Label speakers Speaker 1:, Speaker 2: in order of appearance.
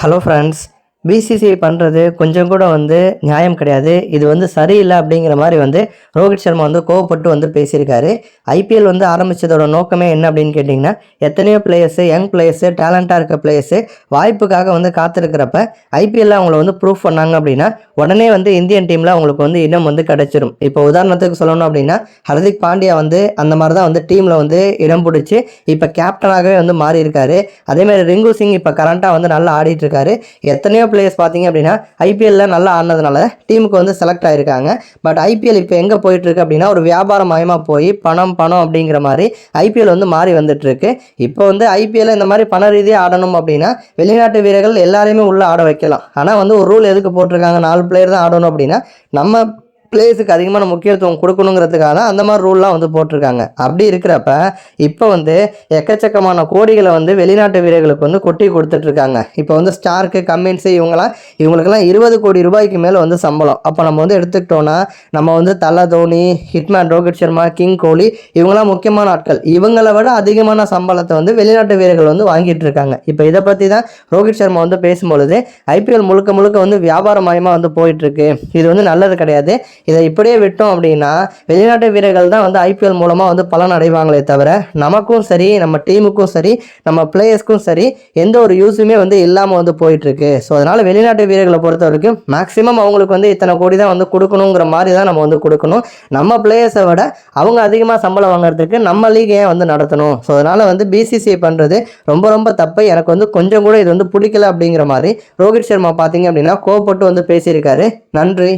Speaker 1: Hello friends BCCI பண்ணுறது கொஞ்சம் கூட வந்து நியாயம் கிடையாது. இது வந்து சரியில்லை அப்படிங்கிற மாதிரி வந்து ரோஹித் சர்மா வந்து கோவப்பட்டு வந்து பேசியிருக்காரு. ஐபிஎல் வந்து ஆரம்பித்ததோட நோக்கமே என்ன அப்படின்னு கேட்டிங்கன்னா எத்தனையோ பிளேயர்ஸு யங் பிளேயர்ஸு டேலண்ட்டாக இருக்க பிளேயர்ஸு வாய்ப்புக்காக வந்து காத்திருக்கிறப்ப ஐபிஎல்ல அவங்கள வந்து ப்ரூஃப் பண்ணாங்க அப்படின்னா உடனே வந்து இந்தியன் டீமில் அவங்களுக்கு வந்து இடம் வந்து கிடச்சிரும். இப்போ உதாரணத்துக்கு சொல்லணும் அப்படின்னா ஹர்திக் பாண்டியா வந்து அந்த மாதிரி தான் வந்து டீமில் வந்து இடம் பிடிச்சி இப்போ கேப்டனாகவே வந்து மாறி இருக்காரு அதேமாதிரி ரிங்கு சிங் இப்போ கரண்ட்டாக வந்து நல்லா ஆடிட்டு இருக்காரு. எத்தனையோ பிளேயர்ஸ் பார்த்தீங்க அப்படின்னா ஐபிஎல்ல நல்லா ஆனதுனால டீமுக்கு வந்து செலக்ட் ஆயிருக்காங்க. பட் ஐபிஎல் இப்போ எங்கே போயிட்டுருக்கு அப்படின்னா ஒரு வியாபார மயமாக போய் பணம் பணம் அப்படிங்கிற மாதிரி ஐபிஎல் வந்து மாறி வந்துட்டுருக்கு. இப்போ வந்து ஐபிஎல் இந்த மாதிரி பண ரீதியாக ஆடணும் அப்படின்னா வெளிநாட்டு வீரர்கள் எல்லாரையுமே உள்ளே ஆட வைக்கலாம். ஆனால் வந்து ஒரு ரூல் எதுக்கு போட்டிருக்காங்க? நாலு பிளேயர் தான் ஆடணும் அப்படின்னா நம்ம பிளேஸுக்கு அதிகமான முக்கியத்துவம் கொடுக்கணுங்கிறதுக்காக தான் அந்த மாதிரி ரூல்லாம் வந்து போட்டிருக்காங்க. அப்படி இருக்கிறப்ப இப்போ வந்து எக்கச்சக்கமான கோடிகளை வந்து வெளிநாட்டு வீரர்களுக்கு வந்து கொட்டி கொடுத்துட்ருக்காங்க. இப்போ வந்து ஸ்டார்க்கு கம்மின்ஸு இவங்களாம் இவங்களுக்கெல்லாம் இருபது கோடி ரூபாய்க்கு மேலே வந்து சம்பளம். அப்போ நம்ம வந்து எடுத்துக்கிட்டோன்னா நம்ம வந்து தலை தோனி ஹிட்மேன் ரோஹித் சர்மா கிங் கோலி இவங்களாம் முக்கியமான ஆட்கள். இவங்களை விட அதிகமான சம்பளத்தை வந்து வெளிநாட்டு வீரர்கள் வந்து வாங்கிட்டு இருக்காங்க இப்போ இதை பற்றி தான் ரோஹித் சர்மா வந்து பேசும்பொழுது ஐபிஎல் முழுக்க முழுக்க வந்து வியாபாரமயமாக வந்து போயிட்டுருக்கு இது வந்து நல்லது கிடையாது. இதை இப்படியே விட்டோம் அப்படின்னா வெளிநாட்டு வீரர்கள் தான் வந்து ஐபிஎல் மூலமாக வந்து பலன் அடைவாங்களே தவிர நமக்கும் சரி நம்ம டீமுக்கும் சரி நம்ம பிளேயர்ஸ்க்கும் சரி எந்த ஒரு யூஸுமே வந்து இல்லாமல் வந்து போயிட்டுருக்கு. ஸோ அதனால் வெளிநாட்டு வீரர்களை பொறுத்த வரைக்கும் மேக்ஸிமம் அவங்களுக்கு வந்து இத்தனை கோடி தான் வந்து கொடுக்கணுங்கிற மாதிரி தான் நம்ம வந்து கொடுக்கணும். நம்ம பிளேயர்ஸை விட அவங்க அதிகமாக சம்பளம் வாங்குறதுக்கு நம்ம லீக் ஏன் வந்து நடத்தணும்? ஸோ அதனால் வந்து பிசிசிஐ பண்ணுறது ரொம்ப ரொம்ப தப்பு. எனக்கு வந்து கொஞ்சம் கூட இது வந்து பிடிக்கல அப்படிங்கிற மாதிரி ரோஹித் சர்மா பார்த்தீங்க அப்படின்னா கோவப்பட்டு வந்து பேசியிருக்காரு. நன்றி.